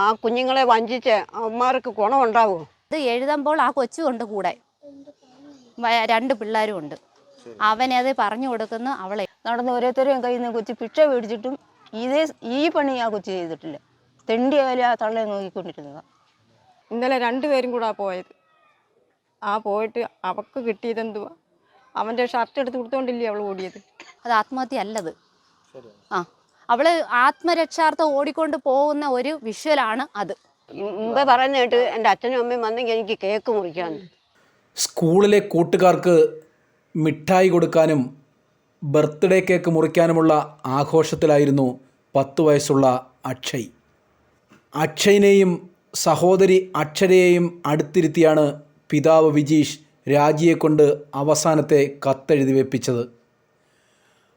ആ കുഞ്ഞുങ്ങളെ വഞ്ചിച്ച് അമ്മമാർക്ക് ഗുണമുണ്ടാവുമോ ഇത് എഴുതുമ്പോൾ ആ കൊച്ചും ഉണ്ട് കൂടെ. രണ്ട് പിള്ളേരും ഉണ്ട്. അവനത് പറഞ്ഞു കൊടുക്കുന്നു അവളെ നടന്ന് ഓരോരുത്തരെയും കയ്യിൽ നിന്ന് കൊച്ചു ഭിക്ഷ മേടിച്ചിട്ടും ഇതേ ഈ പണി ആ കൊച്ചു ചെയ്തിട്ടില്ല. തെണ്ടിയായാലും ആ തള്ളയെ നോക്കിക്കൊണ്ടിരുന്നതാണ് ഇന്നലെ രണ്ടുപേരും കൂടാ പോയത്. ആ പോയിട്ട് അവക്ക് കിട്ടിയതെന്തുവാ അവന്റെ ഷർട്ട് എടുത്ത് കൊടുത്തോണ്ടില്ലേ അവൾ ഓടിയത്? അത് ആത്മഹത്യ അല്ലത് ആ. അവൾ ആത്മരക്ഷാർത്ഥം ഓടിക്കൊണ്ട് പോകുന്ന ഒരു വിഷ്വലാണ് അത്. മുമ്പേ പറയുന്ന കേട്ട് എന്റെ അച്ഛനും അമ്മയും വന്നെങ്കിൽ എനിക്ക് കേക്ക് മുറിക്കാൻ. സ്കൂളിലെ കൂട്ടുകാർക്ക് മിഠായി കൊടുക്കാനും ബർത്ത്ഡേ കേക്ക് മുറിക്കാനുമുള്ള ആഘോഷത്തിലായിരുന്നു പത്ത് വയസ്സുള്ള അക്ഷയ്. അക്ഷയിനെയും സഹോദരി അക്ഷരയെയും അടുത്തിരുത്തിയാണ് പിതാവ് വിജീഷ് രാജിയെക്കൊണ്ട് അവസാനത്തെ കത്തെഴുതി വെപ്പിച്ചത്.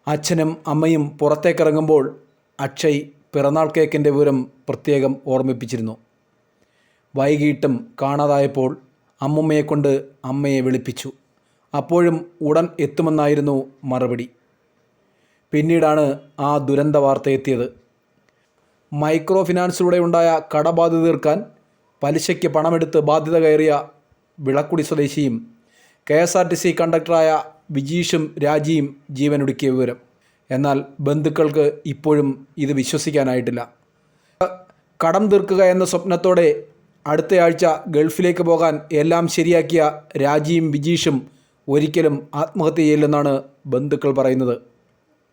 അച്ഛനും അമ്മയും പുറത്തേക്കിറങ്ങുമ്പോൾ അക്ഷയ് പിറന്നാൾ കേക്കിന്റെ വിവരം പ്രത്യേകം ഓർമ്മിപ്പിച്ചിരുന്നു. വൈകിട്ടും കാണാതായപ്പോൾ അമ്മുമ്മയെ കൊണ്ട് അമ്മയെ വിളിപ്പിച്ചു. അപ്പോഴും ഉടൻ എത്തുമെന്നായിരുന്നു മറുപടി. പിന്നീടാണ് ആ ദുരന്ത വാർത്ത എത്തിയത്. മൈക്രോ ഫിനാൻസിലൂടെ ഉണ്ടായ കടബാധ്യത തീർക്കാൻ പലിശയ്ക്ക് പണമെടുത്ത് ബാധ്യത കയറിയ വിളക്കുടി സ്വദേശിയും K S R T C കണ്ടക്ടറായ വിജീഷും രാജിയും ജീവനൊടുക്കിയ വിവരം. എന്നാൽ ബന്ധുക്കൾക്ക് ഇപ്പോഴും ഇത് വിശ്വസിക്കാനായിട്ടില്ല. കടം തീർക്കുക എന്ന സ്വപ്നത്തോടെ അടുത്തയാഴ്ച ഗൾഫിലേക്ക് പോകാൻ എല്ലാം ശരിയാക്കിയ രാജിയും വിജീഷും ഒരിക്കലും ആത്മഹത്യ ചെയ്യില്ലെന്നാണ് ബന്ധുക്കൾ പറയുന്നത്.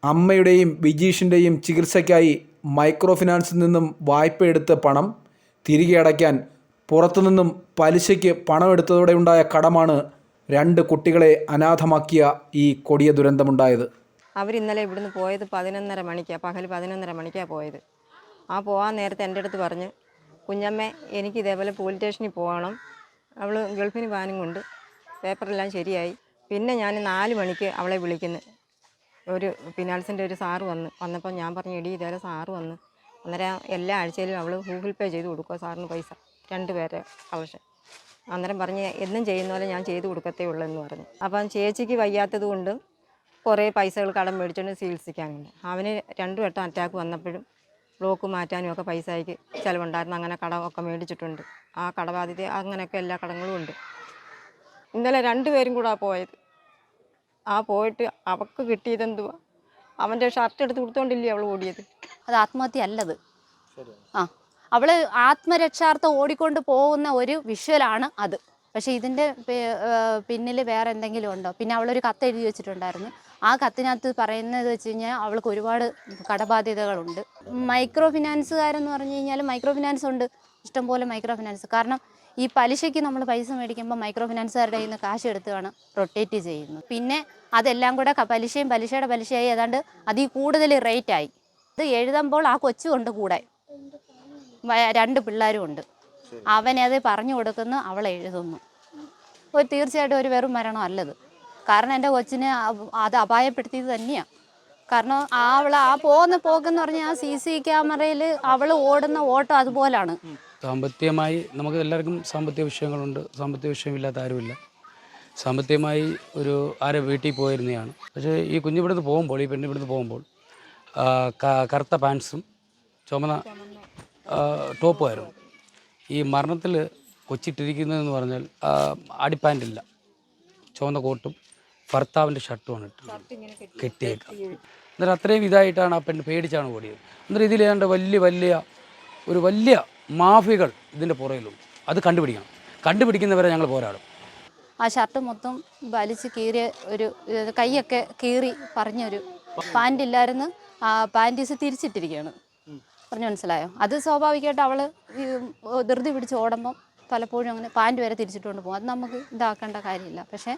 അമ്മയുടെയും വിജീഷിന്റെയും ചികിത്സയ്ക്കായി മൈക്രോ ഫിനാൻസിൽ നിന്നും വായ്പയെടുത്ത പണം തിരികെ അടയ്ക്കാൻ പുറത്തുനിന്നും പലിശയ്ക്ക് പണമെടുത്തതോടെ ഉണ്ടായ കടമാണ് രണ്ട് കുട്ടികളെ അനാഥമാക്കിയ ഈ കൊടിയ ദുരന്തമുണ്ടായത്. അവരിന്നലെ ഇവിടുന്ന് പോയത് പതിനൊന്നര മണിക്കാണ് പകൽ പതിനൊന്നര മണിക്കാണ് പോയത്. ആ പോകാൻ നേരത്തെ എന്റെ അടുത്ത് പറഞ്ഞ് കുഞ്ഞമ്മ എനിക്ക് ഇതേപോലെ പോലീസ് സ്റ്റേഷനിൽ പോകണം. അവൾ ഗൾഫിന് പോകാനും കൊണ്ട് പേപ്പറെല്ലാം ശരിയായി. പിന്നെ ഞാൻ നാല് മണിക്ക് അവളെ വിളിക്കുന്നു. ഒരു ഫിനാൻസിന്റെ ഒരു സാറ് വന്ന് വന്നപ്പോൾ ഞാൻ പറഞ്ഞു ഇടി ഇതേപോലെ സാറ് വന്ന് അന്നേരം എല്ലാ ആഴ്ചയിലും അവൾ ഗൂഗിൾ പേ ചെയ്ത് കൊടുക്കുക സാറിന് പൈസ? രണ്ട് പേരെ കളക്ഷൻ അന്നേരം പറഞ്ഞ് എന്നും ചെയ്യുന്ന പോലെ ഞാൻ ചെയ്ത് കൊടുക്കത്തേ ഉള്ളൂ എന്ന് പറഞ്ഞു. അപ്പം ചേച്ചിക്ക് വയ്യാത്തത് കൊണ്ടും കുറേ പൈസകൾ കടം മേടിച്ചുകൊണ്ട് ചികിത്സിക്കാനുണ്ട് അവന് രണ്ടു വട്ടം അറ്റാക്ക് വന്നപ്പോഴും ബ്ലോക്ക് മാറ്റാനും ഒക്കെ പൈസയ്ക്ക് ചിലവുണ്ടായിരുന്നു. അങ്ങനെ കടമൊക്കെ മേടിച്ചിട്ടുണ്ട്. ആ കടബാധ്യത അങ്ങനെയൊക്കെ എല്ലാ കടങ്ങളും ഉണ്ട്. ഇന്നലെ രണ്ടുപേരും കൂടാ പോയത്. ആ പോയിട്ട് അവക്ക് കിട്ടിയതെന്തുവാ അവന്റെ ഷർട്ട് എടുത്ത് കൊടുത്തോണ്ടില്ലേ അവൾ ഓടിയത്? അത് ആത്മഹത്യ അല്ലത് ആ. അവൾ ആത്മരക്ഷാർത്ഥം ഓടിക്കൊണ്ട് പോകുന്ന ഒരു വിഷ്വലാണ് അത്. പക്ഷേ ഇതിന്റെ പിന്നിൽ വേറെ എന്തെങ്കിലും ഉണ്ടോ? പിന്നെ അവളൊരു കത്ത് എഴുതി വെച്ചിട്ടുണ്ടായിരുന്നു. ആ കത്തിനകത്ത് പറയുന്നത് വെച്ച് കഴിഞ്ഞാൽ അവൾക്ക് ഒരുപാട് കടബാധ്യതകളുണ്ട്. മൈക്രോ ഫിനാൻസുകാരെന്ന് പറഞ്ഞു കഴിഞ്ഞാൽ മൈക്രോ ഫിനാൻസ് ഉണ്ട്. ഇഷ്ടംപോലെ മൈക്രോ ഫിനാൻസ് കാരണം ഈ പലിശയ്ക്ക് നമ്മൾ പൈസ മേടിക്കുമ്പോൾ മൈക്രോ ഫിനാൻസുകാരുടെ കയ്യിൽ നിന്ന് കാശ് എടുത്താണ് റൊട്ടേറ്റ് ചെയ്യുന്നത്. പിന്നെ അതെല്ലാം കൂടെ പലിശയും പലിശയുടെ പലിശയായി ഏതാണ്ട് അതിൽ കൂടുതൽ റേറ്റായി. ഇത് എഴുതുമ്പോൾ ആ കൊച്ചു കൊണ്ട് രണ്ട് പിള്ളേരും ഉണ്ട് അവനത് പറഞ്ഞു കൊടുക്കുന്നു അവൾ എഴുതുന്നു. ഒരു തീർച്ചയായിട്ടും ഒരു വെറും മരണം അല്ലത്. കാരണം എന്റെ കൊച്ചിനെ അത് അപായപ്പെടുത്തിയത് തന്നെയാണ് കാരണം ആ അവൾ ആ പോകുന്ന പോക്കെന്ന് പറഞ്ഞാൽ ആ സി സി ക്യാമറയിൽ അവൾ ഓടുന്ന ഓട്ടം അതുപോലാണ്. സാമ്പത്തികമായി നമുക്ക് എല്ലാവർക്കും സാമ്പത്തിക വിഷയങ്ങളുണ്ട്. സാമ്പത്തിക വിഷയമില്ലാത്ത ആരുമില്ല. സാമ്പത്തികമായി ഒരു ആരെ വീട്ടിൽ പോയിരുന്നതാണ് പക്ഷേ ഈ കുഞ്ഞിവിടുന്ന് പോകുമ്പോൾ ഈ പെണ്ണിവിടുന്ന് പോകുമ്പോൾ കറുത്ത പാൻസും ചുമന്ന ടോപ്പുമായിരുന്നു ഈ മരണത്തിൽ കൊച്ചിട്ടിരിക്കുന്നതെന്ന് പറഞ്ഞാൽ അടിപ്പാന്റില്ല ചുവന്ന കോട്ടും ഭർത്താവിന്റെ ഷർട്ടുമാണ് ഇട്ട് കെട്ടിയേക്കാം എന്നിട്ട് അത്രയും ഇതായിട്ടാണ് ആ പെണ്ണ് പേടിച്ചാണ് ഓടിയത്. എന്നിട്ട് ഇതിലേണ്ട വലിയ വലിയ ഒരു വലിയ മാഫികൾ ഇതിന്റെ പുറകിലുണ്ട് അത് കണ്ടുപിടിക്കണം. കണ്ടുപിടിക്കുന്നവരെ ഞങ്ങൾ പോരാടും. ആ ഷർട്ട് മൊത്തം വലിച്ച് കീറിയ ഒരു കൈയൊക്കെ കീറി പറഞ്ഞൊരു പാന്റ് ഇല്ലായിരുന്നു. ആ പാന്റീസ് തിരിച്ചിട്ടിരിക്കുകയാണ്. പറഞ്ഞു മനസ്സിലായോ? അത് സ്വാഭാവികമായിട്ട് അവൾ ധൃതി പിടിച്ച് ഓടുമ്പം പലപ്പോഴും അങ്ങനെ പാന്റ് വരെ തിരിച്ചിട്ടുകൊണ്ട് പോകും. അത് നമുക്ക് ഇതാക്കേണ്ട കാര്യമില്ല. പക്ഷേ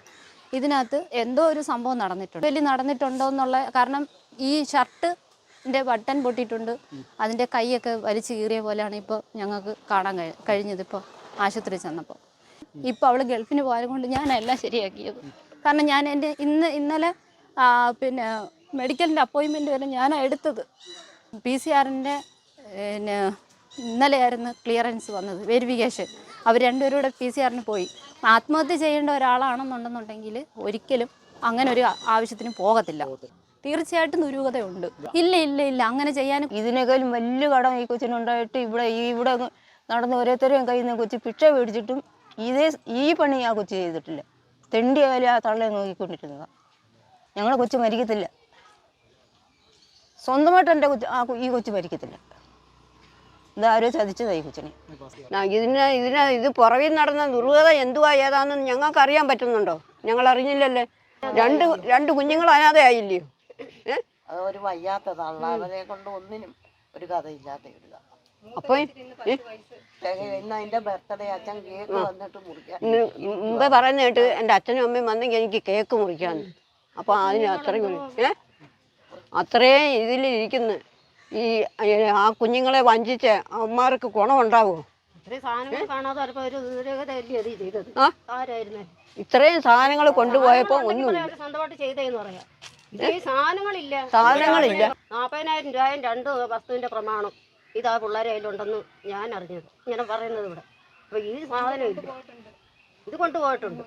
ഇതിനകത്ത് എന്തോ ഒരു സംഭവം നടന്നിട്ടുണ്ട്. വലിയ നടന്നിട്ടുണ്ടോ എന്നുള്ള കാരണം ഈ ഷർട്ട് എന്റെ ബട്ടൺ പൊട്ടിയിട്ടുണ്ട്. അതിന്റെ കൈയൊക്കെ വലിച്ച് കീറിയ പോലെയാണ് ഇപ്പോൾ ഞങ്ങൾക്ക് കാണാൻ കഴി കഴിഞ്ഞത് ഇപ്പോൾ ആശുപത്രി ചെന്നപ്പോൾ ഇപ്പോൾ അവൾ ഗൾഫിന് പോയത് കൊണ്ട് ഞാനെല്ലാം ശരിയാക്കിയത്. കാരണം ഞാൻ എന്റെ ഇന്ന് ഇന്നലെ പിന്നെ മെഡിക്കലിന്റെ അപ്പോയിൻമെന്റ് വരെ ഞാനാണ് എടുത്തത്. പി സി ആറിന്റെ പിന്നെ ഇന്നലെയായിരുന്നു ക്ലിയറൻസ് വന്നത് വെരിഫിക്കേഷൻ. അവർ രണ്ടുപേരും കൂടെ പി സി ആറിന് പോയി. ആത്മഹത്യ ചെയ്യേണ്ട ഒരാളാണെന്നുണ്ടെന്നുണ്ടെങ്കിൽ ഒരിക്കലും അങ്ങനെ ഒരു ആവശ്യത്തിന് പോകത്തില്ല. തീർച്ചയായിട്ടും ദുരൂഹതയുണ്ട്. ഇല്ല ഇല്ല ഇല്ല അങ്ങനെ ചെയ്യാൻ ഇതിനേക്കാളും വലിയ കടം ഈ കൊച്ചിനുണ്ടായിട്ട് ഇവിടെ ഈ ഇവിടെ നടന്ന ഓരോരുത്തരെയും കയ്യിൽ നിന്ന് കൊച്ചി പിക്ഷ മേടിച്ചിട്ടും ഇതേ ഈ പണി ആ കൊച്ചു ചെയ്തിട്ടില്ല. തെണ്ടിയായാലും ആ തള്ളയെ നോക്കിക്കൊണ്ടിരുന്നതാ. ഞങ്ങളെ കൊച്ചു മരിക്കത്തില്ല. സ്വന്തമായിട്ട് എന്റെ കൊച്ചു ആ ഈ കൊച്ചു മരിക്കത്തില്ല. ഇതാരോ ചതിച്ചു കൊച്ചിനെ. ന- ഇതിന് ഇതിന് ഇത് പുറകിൽ നടന്ന ദുർഗത എന്തുവാ ഏതാണെന്ന് ഞങ്ങൾക്ക് അറിയാൻ പറ്റുന്നുണ്ടോ? ഞങ്ങൾ അറിഞ്ഞില്ലല്ലേ രണ്ട് രണ്ട് കുഞ്ഞുങ്ങൾ അനാഥയായില്ലയോ ആയില്ലേ? അത് ഒരു വയ്യാത്തതാണ് അവരെ കൊണ്ട് ഒന്നിനും ഒരു കഥയില്ലാത്ത ഒരു കഥ മുറിക്കാൻ. മുമ്പേ പറയുന്ന കേട്ട് എന്റെ അച്ഛനും അമ്മയും വന്നെങ്കിൽ എനിക്ക് കേക്ക് മുറിക്കാന്ന്. അപ്പൊ അതിന് അത്രയും ഏ? അത്രയും ഇതിലിരിക്കുന്നു. ഈ ആ കുഞ്ഞുങ്ങളെ വഞ്ചിച്ച് അമ്മമാർക്ക് ഗുണമുണ്ടാവുമോ ഇത്രയും സാധനങ്ങൾ കൊണ്ടുപോയപ്പോ ഒന്നും സാധനങ്ങളില്ല. സാധനങ്ങളില്ല. നാൽപ്പതിനായിരം രൂപയും രണ്ട് വസ്തുവിന്റെ പ്രമാണം ഇതാ പിള്ളേരെ കയ്യിലുണ്ടെന്ന് ഞാൻ അറിഞ്ഞത്. ഇങ്ങനെ പറയുന്നത് ഇവിടെ. അപ്പൊ ഈ സാധനം ഇത് കൊണ്ടുപോയിട്ടുണ്ട്.